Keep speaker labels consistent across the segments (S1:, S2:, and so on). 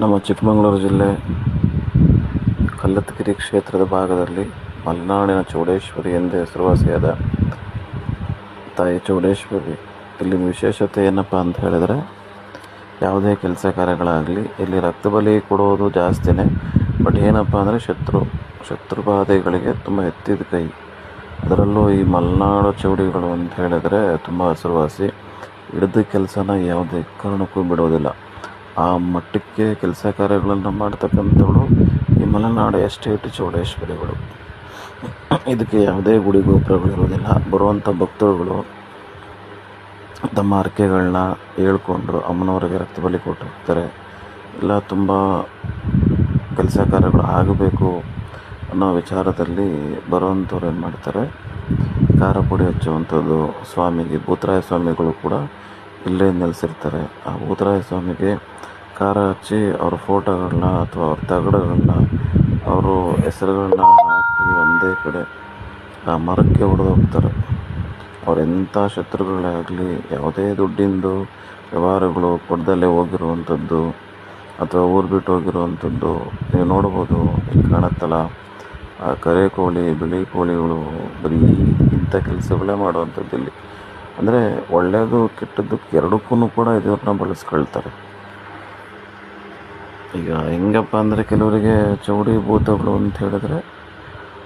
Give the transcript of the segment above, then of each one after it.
S1: ನಮ್ಮ ಚಿಕ್ಕಮಗಳೂರು ಜಿಲ್ಲೆ ಕಲ್ಲತ್ಗಿರಿ ಕ್ಷೇತ್ರದ ಭಾಗದಲ್ಲಿ ಮಲೆನಾಡಿನ ಚೌಡೇಶ್ವರಿ ಎಂದೇ ಹೆಸರುವಾಸಿಯಾದ ತಾಯಿ ಚೌಡೇಶ್ವರಿ. ಇಲ್ಲಿನ ವಿಶೇಷತೆ ಏನಪ್ಪ ಅಂತ ಹೇಳಿದರೆ, ಯಾವುದೇ ಕೆಲಸ ಕಾರ್ಯಗಳಾಗಲಿ, ಇಲ್ಲಿ ರಕ್ತ ಬಲಿ ಕೊಡೋದು ಜಾಸ್ತಿನೇ, ಬಟ್ ಏನಪ್ಪ ಅಂದರೆ ಶತ್ರು ಶತ್ರು ಬಾಧೆಗಳಿಗೆ ತುಂಬ ಎತ್ತಿದ ಕೈ. ಅದರಲ್ಲೂ ಈ ಮಲೆನಾಡು ಚೌಡಿಗಳು ಅಂತ ಹೇಳಿದರೆ ತುಂಬ ಹೆಸರುವಾಸಿ. ಹಿಡಿದ ಕೆಲಸನ ಯಾವುದೇ ಕಾರಣಕ್ಕೂ ಬಿಡೋದಿಲ್ಲ. ಆ ಮಟ್ಟಕ್ಕೆ ಕೆಲಸ ಕಾರ್ಯಗಳನ್ನು ಮಾಡ್ತಕ್ಕಂಥವಳು ಈ ಮಲೆನಾಡ ಎಸ್ಟೇಟ್ ಚೌಡೇಶ್ವರಿಗಳು. ಇದಕ್ಕೆ ಯಾವುದೇ ಗುಡಿ ಗೋಪುರಗಳಿರೋದಿಲ್ಲ ಬರುವಂಥ ಭಕ್ತರುಗಳು ತಮ್ಮ ಹರಕೆಗಳನ್ನ ಹೇಳ್ಕೊಂಡು ಅಮ್ಮನವರಿಗೆ ರಕ್ತ ಬಲಿ ಕೊಟ್ಟು ಹೋಗ್ತಾರೆ ಇಲ್ಲ ತುಂಬ ಕೆಲಸ ಕಾರ್ಯಗಳು ಆಗಬೇಕು ಅನ್ನೋ ವಿಚಾರದಲ್ಲಿ ಬರುವಂಥವ್ರು ಏನು ಮಾಡ್ತಾರೆ? ಖಾರ ಪುಡಿ ಹಚ್ಚುವಂಥದ್ದು ಸ್ವಾಮಿಗೆ ಭೂತರಾಯ ಸ್ವಾಮಿಗಳು ಕೂಡ ಇಲ್ಲೇ ನೆಲೆಸಿರ್ತಾರೆ. ಆ ಭೂತರಾಯ ಸ್ವಾಮಿಗೆ ಕಾರ ಹಚ್ಚಿ ಅವ್ರ ಫೋಟೋಗಳನ್ನ ಅಥವಾ ಅವ್ರ ತಗಡುಗಳನ್ನ, ಅವರು ಹೆಸರುಗಳನ್ನ ಹಾಕಿ ಒಂದೇ ಕಡೆ, ಆ ಮರಕ್ಕೆ ಹೊಡೆದು ಹೋಗ್ತಾರೆ. ಅವರೆಂಥ ಶತ್ರುಗಳೇ ಆಗಲಿ, ಯಾವುದೇ ದುಡ್ಡಿಂದು ವ್ಯವಹಾರಗಳು ಕೊಡ್ದಲ್ಲೇ ಹೋಗಿರುವಂಥದ್ದು ಅಥವಾ ಊರು ಬಿಟ್ಟು ಹೋಗಿರುವಂಥದ್ದು, ನೀವು ನೋಡ್ಬೋದು ಕಾಣತ್ತಲ್ಲ. ಆ ಕರೆ ಕೋಳಿ, ಬಿಳಿ ಕೋಳಿಗಳು ಬರೀ ಇಂಥ ಕೆಲಸಗಳೇ ಮಾಡುವಂಥದ್ದು ಇಲ್ಲಿ ಅಂದರೆ ಒಳ್ಳೆಯದು ಕೆಟ್ಟದ್ದು ಎರಡಕ್ಕೂ ಕೂಡ ಇದನ್ನ ಬಳಸ್ಕೊಳ್ತಾರೆ. ಈಗ ಹೆಂಗಪ್ಪ ಅಂದರೆ ಕೆಲವರಿಗೆ ಚೌಡಿ ಭೂತಗಳು ಅಂತ ಹೇಳಿದ್ರೆ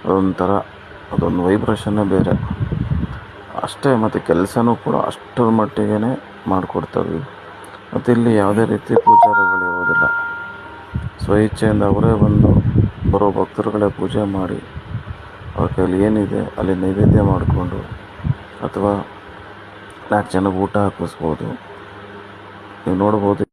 S1: ಅದೊಂಥರ, ಅದೊಂದು ವೈಬ್ರೇಷನ್ನೇ ಬೇರೆ. ಅಷ್ಟೇ ಮತ್ತು ಕೆಲಸನೂ ಕೂಡ ಅಷ್ಟರ ಮಟ್ಟಿಗೆ ಮಾಡಿಕೊಡ್ತವೆ. ಮತ್ತು ಇಲ್ಲಿ ಯಾವುದೇ ರೀತಿ ಪೂಜಾರಿಗಳಿರೋದಿಲ್ಲ ಸ್ವಇಚ್ಛೆಯಿಂದ ಅವರೇ ಬಂದು ಬರೋ ಭಕ್ತರುಗಳೇ ಪೂಜೆ ಮಾಡಿ, ಅವ್ರ ಕೈಲಿ ಏನಿದೆ ಅಲ್ಲಿ ನೈವೇದ್ಯ ಮಾಡಿಕೊಂಡು ಅಥವಾ ನಾಲ್ಕು ಜನಕ್ಕೆ ಊಟ ಹಾಕಿಸ್ಬೋದು. ನೀವು ನೋಡ್ಬೋದು.